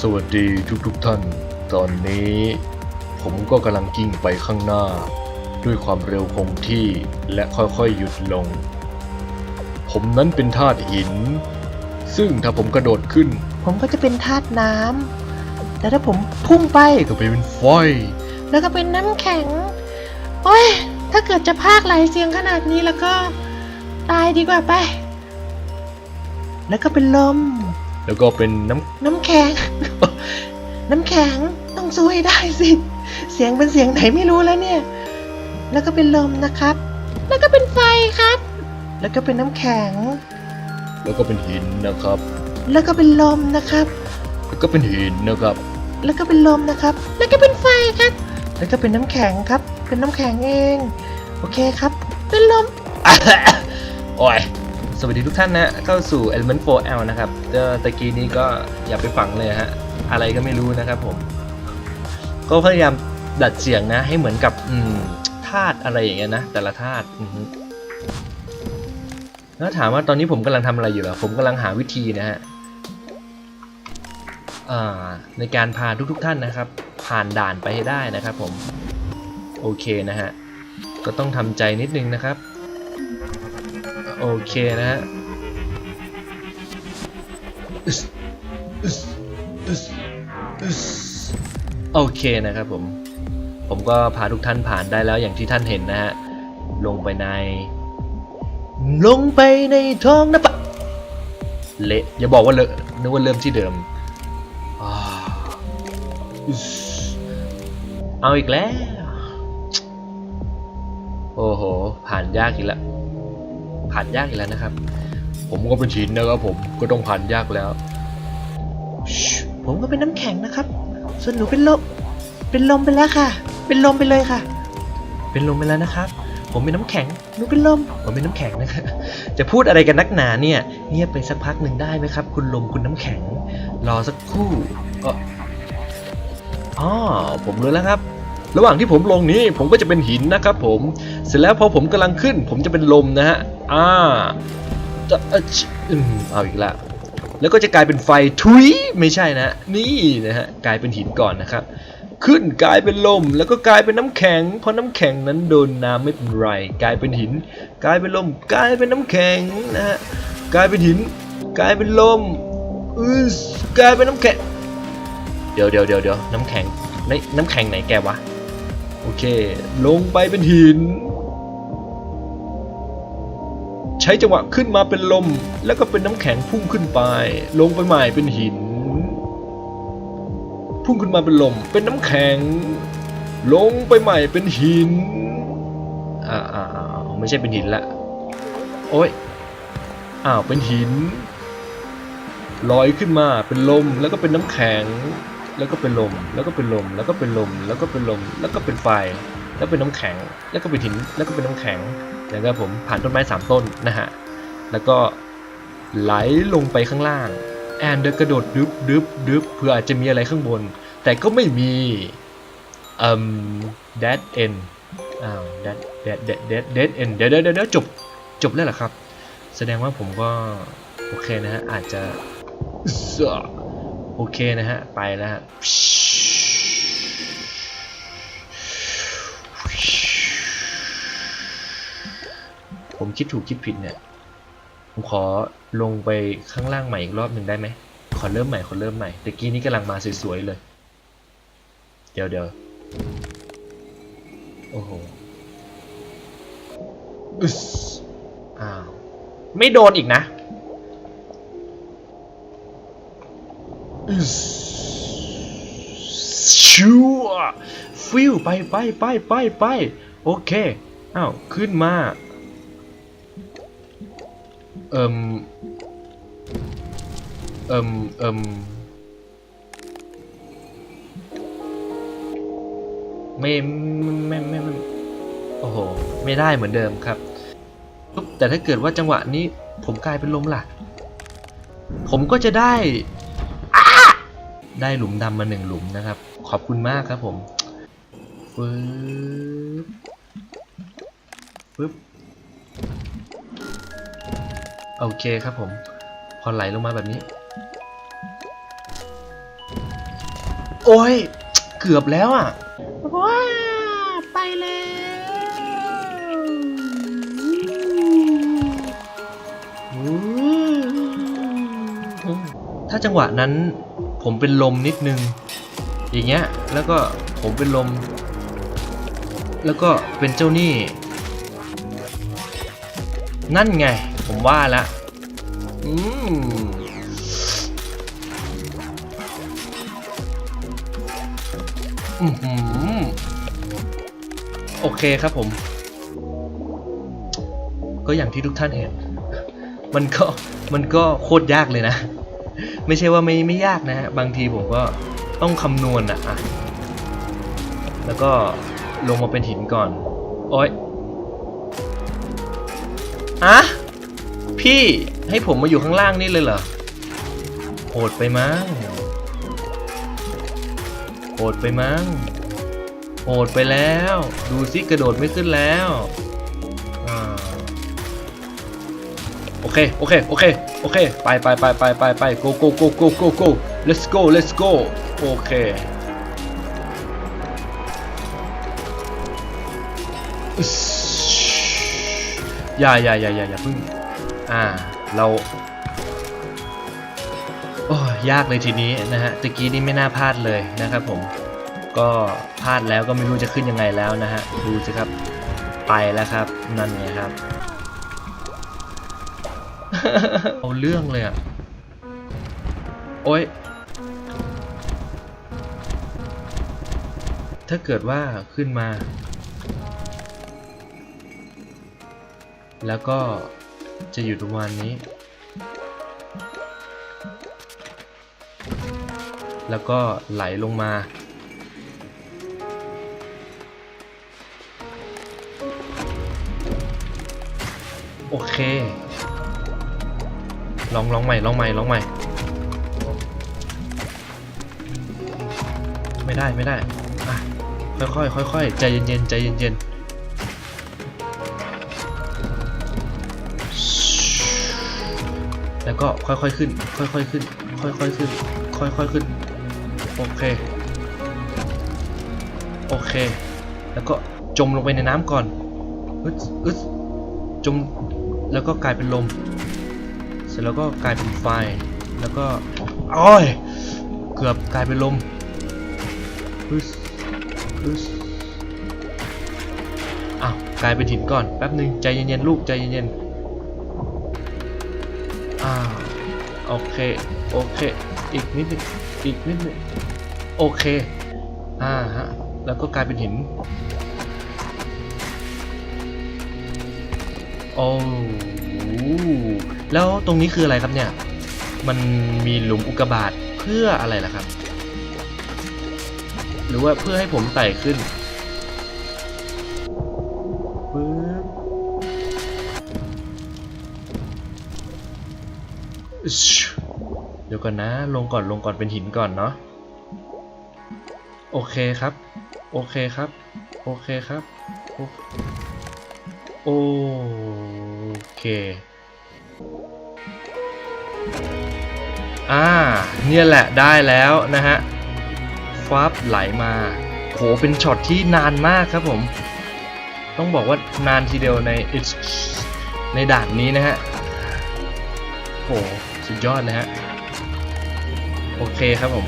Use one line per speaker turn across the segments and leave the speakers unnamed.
สวัสดีทุกๆทท่าน ตอนนี้ ผมก็กำลังกิ้งไปข้างหน้า ด้วยความเร็วคงที่และค่อยๆหยุดลง ผมนั้นเป็นธาตุหิน ซึ่งถ้าผมกระโดดขึ้น
ผมก็จะเป็นธาตุน้ำแต่ถ้าผมพุ่งไป
ก็ไปเป็นไฟ
แล้วก็เป็นน้ำแข็ง โอ้ย ถ้าเกิดจะพากหลายเสียงขนาดนี้แล้วก็ ตายดีกว่าไป แล้วก็เป็นลม
แล้วก็เป็นน้
น้ำแข็ง น้ำแข็งต้องสู้ให้ได้สิ เสียงเป็นเสียงไหนไม่รู้แล้วเนี่ย แล้วก็เป็นลมนะครับ แล้วก็เป็นไฟครับ แล้วก็เป็นน้ำแข็งำ
แล้วก็เป็นหินนะครับ
แล้วก็เป็นลมนะครับ
แล้วก็เป็นหินนะครับ
แล้วก็เป็นลมนะครับ แล้วก็เป็นไฟครับ แล้วก็เป็นน้ำแข็งครับ เป็นน้ำแข็งเอง โอเคครับ เป็นลม
โอ้ย สวัสดีทุกท่านนะเข้าสู่ Element 4L นะครับเอ่อตะกี้นี้ก็อย่าไปฝังเลยฮะ อะไรก็ไม่รู้นะครับผม ก็พยายามดัดเสียงนะ ให้เหมือนกับอืมธาตุอะไรอย่างเงี้ยนะ แต่ละธาตุแล้วถามว่าตอนนี้ผมกำลังทำอะไรอยู่หรอ ผมกำลังหาวิธีนะฮะในการพาทุกๆทท่านนะครับ ผ่านด่านไปให้ได้นะครับผม โอเคนะฮะ ก็ต้องทำใจนิดนึงนะครับ โอเคนะฮะโอเคนะครับผม ผมก็พาทุกท่านผ่านได้แล้วอย่างที่ท่านเห็นนะฮะ ลงไปใน ลงไปในท้องนะปะเละอย่าบอกว่าเลอะนึกว่าเริ่มที่เดิม เอาอีกแล้ว โอ้โห ผ่านยากอีกแล้ว ผ่านยากอีกแล้วนะครับ ผมก็เป็นชินนะครับผมก็ต้องผ่านยากแล้ว
ผมก็เป็นน้ำแข็งนะครับ ส่วนหนูเป็นลมเป็นลมไปแล้วค่ะ เป็นลมไปเลยค่ะ
เป็นลมไปแล้วนะครับผมเป็นน้ำแข็ง
หนูเป็นลม
ผมเป็นน้ำแข็งนะครับจะพูดอะไรกันนักหนาเนี่ยเงียบไปสักพักหนึ่งได้ไหมครับ คุณลมคุณน้ำแข็ง รอสักครู่อ๋ออ๋อผมรู้แล้วครับ ระหว่างที่ผมลงนี้ผมก็จะเป็นหินนะครับผม เสร็จแล้วพอผมกำลังขึ้น ผมจะเป็นลมนะฮะ อ่าจะเอชอืมเอาอีกแล้วแล้วก็จะกลายเป็นไฟทุยไม่ใช่นะ นี่นะฮะกลายเป็นหินก่อนนะครับ ขึ้นกลายเป็นลม แล้วก็กลายเป็นน้ำแข็งเพราะน้ำแข็งนั้นโดนน้ำไม่เป็นไรกลายเป็นหิน กลายเป็นลม กลายเป็นน้ำแข็งนะฮะกลายเป็นหิน กลายเป็นลมอือกลายเป็นน้ำแข็ง เดี๋ยวเดี๋ยวเดี๋ยวเดี๋ยวน้ำแข็งในน้ำแข็งไหนแกวะ โอเค ลงไปเป็นหิน ใช้จังหวะขึ้นมาเป็นลม แล้วก็เป็นน้ำแข็งพุ่งขึ้นไป ลงไปใหม่เป็นหิน พุ่งขึ้นมาเป็นลม เป็นน้ำแข็ง ลงไปใหม่เป็นหิน อ่าอ่าไม่ใช่เป็นหินละ โอ้ย อ้าว เป็นหินลอยขึ้นมาเป็นลมแล้วก็เป็นน้ำแข็ง แล้วก็เป็นลม แล้วก็เป็นลม แล้วก็เป็นลม แล้วก็เป็นลม แล้วก็เป็นไฟ แล้วเป็นน้ำแข็ง แล้วก็เป็นหิน แล้วก็เป็นน้ำแข็งแล้วก็ผมผ่านต้นไม้สามต้นนะฮะ แล้วก็ไหลลงไปข้างล่าง แอนเดอร์กระโดดดึบดึบดึบเพื่ออาจจะมีอะไรข้างบน แต่ก็ไม่มีอ่ม dead end อ้าว dead dead dead dead dead end เดี๋ยวเดี๋ยวเดี๋ยวจบ จบแล้วเหรอครับ แสดงว่าผมก็ โอเคนะฮะ อาจจะ โอเคนะฮะ ไปแล้วฮะผมคิดถูกคิดผิดเนี่ย ผมขอลงไปข้างล่างใหม่อีกรอบหนึ่งได้ไหม ขอเริ่มใหม่ ขอเริ่มใหม่ตะกี้นี้กำลังมาสวยๆเลย เดี๋ยวเดี๋ยวโอ้โหอึสอ้าว ไม่โดนอีกนะ ชัวฟิวไปไปไปไปไปโอเคอ้าวขึ้นมาเอิมเอิมเอิมไม่ไม่ไม่ไม่โอ้โห ไม่ได้เหมือนเดิมครับ แต่ถ้าเกิดว่าจังหวะนี้ผมกลายเป็นลมล่ะ ผมก็จะได้ ได้หลุมดำมาหนึ่งหลุมนะครับ ขอบคุณมากครับผมปึ๊บปึ๊บโอเคครับผม พอไหลลงมาแบบนี้ โอ้ย เกือบแล้วอะ
ว้าไปแล้ว
ถ้าจังหวะนั้น ผมเป็นลมนิดนึง อย่างเงี้ย แล้วก็ผมเป็นลม แล้วก็เป็นเจ้าหนี้ นั่นไง ผมว่าล้วอืมอื้อหือโอเคครับผม ก็อย่างที่ทุกท่านเห็น มันก็มันก็โคตรยากเลยนะ ไม่ใช่ว่าไม่ไม่ยากนะฮะบางทีผมก็ต้องคำนวณอะอะแล้วก็ลงมาเป็นหินก่อน โอ๊ยอะพี่ให้ผมมาอยู่ข้างล่างนี่เลยเหรอโหดไปมั้งโหดไปมั้งโหดไปแล้ว ดูซิกระโดดไม่ขึ้นแล้ว อเคโอเคโอเคโอเคไปไปไปไปไปไป go go go go go go let's go let's go โอเคอึ๊สอย่าอย่าอย่าอย่าอย่าเพิ่งอ่าเราโอ้ยยากเลยทีนี้นะฮะตะกี้นี่ไม่น่าพลาดเลยนะครับผมก็พลาดแล้วก็ไม่รู้จะขึ้นยังไงแล้วนะฮะดูสิครับไปแล้วครับนั่นไงครับ เอาเรื่องเลยอะ โอ้ย ถ้าเกิดว่าขึ้นมา แล้วก็จะอยู่ประมาณนี้ แล้วก็ไหลลงมาโอเค ลองลองใหม่ลองใหม่ลองใหม่ ไม่ได้ไม่ได้อะค่อยๆค่อยๆใจเย็นๆใจเย็นๆแล้วก็ค่อยๆขึ้น ค่อยๆขึ้น ค่อยๆขึ้น ค่อยๆขึ้น โอเค โอเค แล้วก็จมลงไปในน้ำก่อนอึดอึดจม แล้วก็กลายเป็นลม ร็จแล้วก็กลายเป็นไฟ แล้วก็โอ้ยเกือบกลายเป็นลมอึดอึดอ้าวกลายเป็นหินก่อนแป๊บหนึ่งใจเย็นๆลูกใจเย็นๆอ้าวโอเคโอเคอีกนิดนึงอีกนิดนึงโอเคอ่าฮะแล้วก็กลายเป็นหินโอ้ แล้วตรงนี้คืออะไรครับเนี่ย มันมีหลุมอุกกาบาตเพื่ออะไรล่ะครับ หรือว่าเพื่อให้ผมไต่ขึ้นปึ๊บเดี๋ยวก่อนนะ ลงก่อนลงก่อนเป็นหินก่อนเนาะโอเคครับ โอเคครับ โอเคครับ โอเค อ่าเนี่ยแหละได้แล้วนะฮะฟับไหลมาโหเป็นช็อตที่นานมากครับผม ต้องบอกว่านานทีเดียวในในด่านนี้นะฮะโหสุดยอดเลยฮะโอเคครับผม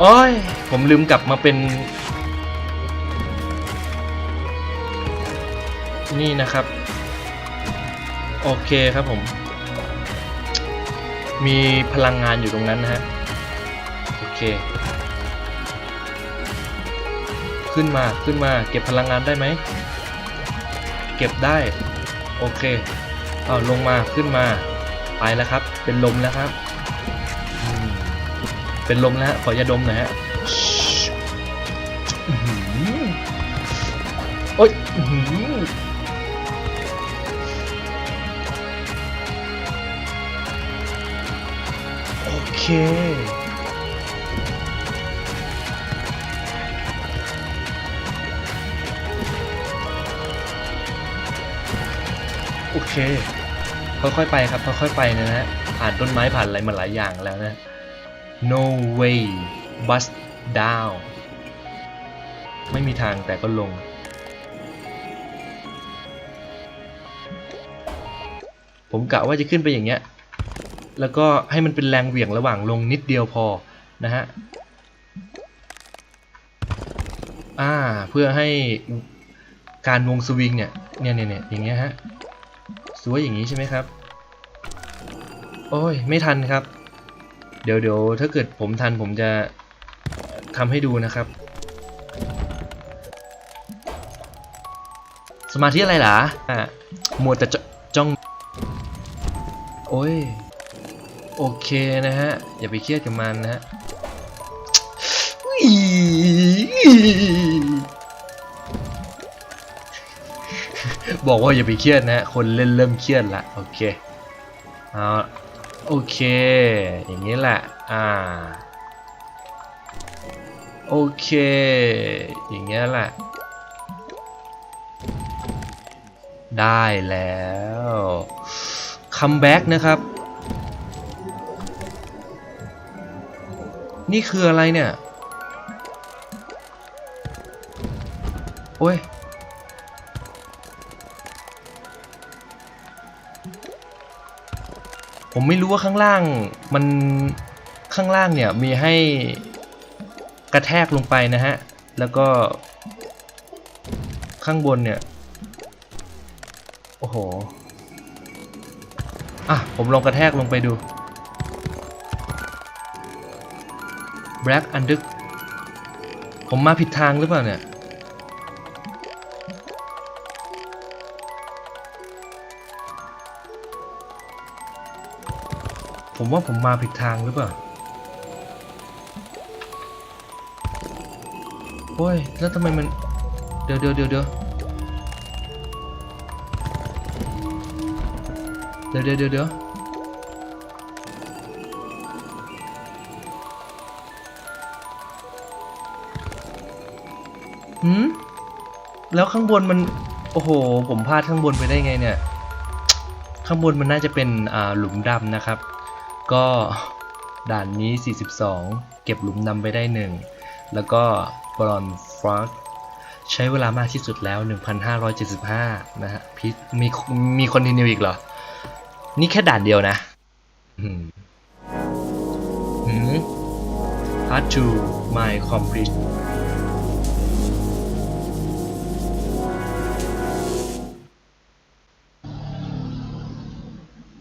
โอ้ย ผมลืมกลับมาเป็น นี่นะครับ โอเคครับผม มีพลังงานอยู่ตรงนั้นนะฮะ โอเค ขึ้นมาขึ้นมา เก็บพลังงานได้ไหม เก็บได้ โอเคเอาลงมาขึ้นมา ไปแล้วครับ เป็นลมแล้วครับ เป็นลมแล้วฮะขอยาดมหน่อยฮะโอ๊ย โอเคโอเค ค่อยๆไปครับ ค่อยๆไปนะฮะ ผ่านต้นไม้ผ่านอะไรมาหลายอย่างแล้วนะ no way bus down ไม่มีทางแต่ก็ลง ผมกะว่าจะขึ้นไปอย่างเงี้ย แล้วก็ให้มันเป็นแรงเหวี่ยงระหว่างลงนิดเดียวพอนะฮะอ่าเพื่อให้การวงสวิงเนี่ยเนี่ยเนี่ยเนี่ยอย่างเงี้ยฮะสวยอย่างนี้ใช่ไหมครับ โอ้ยไม่ทันครับ เดี๋ยวเดี๋ยวถ้าเกิดผมทันผมจะทำให้ดูนะครับ สมาธิอะไรหรออะมัวแต่จจ้อง โอ้ย โอเคนะฮะ อย่าไปเครียดกับมันนะฮะบอกว่าอย่าไปเครียดนะฮะคนเล่นเริ่มเครียดละโอเคเอาโอเค อย่างนี้แหละ อ่า โอเค อย่างเงี้ยแหละ ได้แล้ว คัมแบ็กนะครับ นี่คืออะไรเนี่ย โอ้ย ผมไม่รู้ว่าข้างล่างมันข้างล่างเนี่ยมีให้กระแทกลงไปนะฮะ แล้วก็ข้างบนเนี่ย โอ้โห อะ ผมลองกระแทกลงไปดู Black Under ผมมาผิดทางหรือเปล่าเนี่ย ผมว่าผมมาผิดทางหรือเปล่า โอ้ย แล้วทำไมมัน เดี๋ยวเดี๋ยวเดี๋ยวเดี๋ยวเดี๋ยวเดี๋ยวเดี๋ยว หืมแล้วข้างบนมัน โอ้โห ผมพลาดข้างบนไปได้ไงเนี่ย ข้างบนมันน่าจะเป็นอ่าหลุมดำนะครับ ก็ด่านนี้ 42 เก็บหลุมดำไปได้1แล้วก็บรอนฟรักใช้เวลามากที่สุดแล้ว 1,575 นะฮะพีมีมีคอนติเนียอีกเหรอ นี่แค่ด่านเดียวนะอืมหืม Part 2 My Complete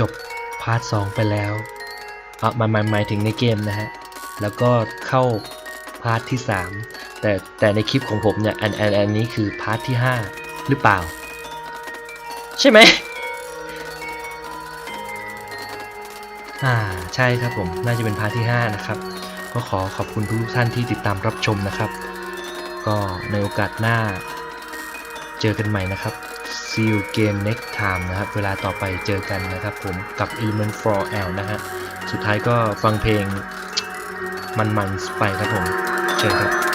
จบพาร์ทสองไปแล้วอะหมาหมายหมายถึงในเกมนะฮะ แล้วก็เข้าพาร์ทที่สามแต่แต่ในคลิปของผมเนี่ยอันอันอันนี้คือพาร์ทที่ห้าหรือเปล่า ใช่ไหมอ่าใช่ครับผมน่าจะเป็นพาร์ทที่ 5 นะครับ ก็ขอขอบคุณทุกท่านที่ติดตามรับชมนะครับ ก็ในโอกาสหน้าเจอกันใหม่นะครับ See you again next time นะครับ เวลาต่อไปเจอกันนะครับผมกับ Element 4L นะฮะ สุดท้ายก็ฟังเพลงมันๆไปครับผม เจอครับ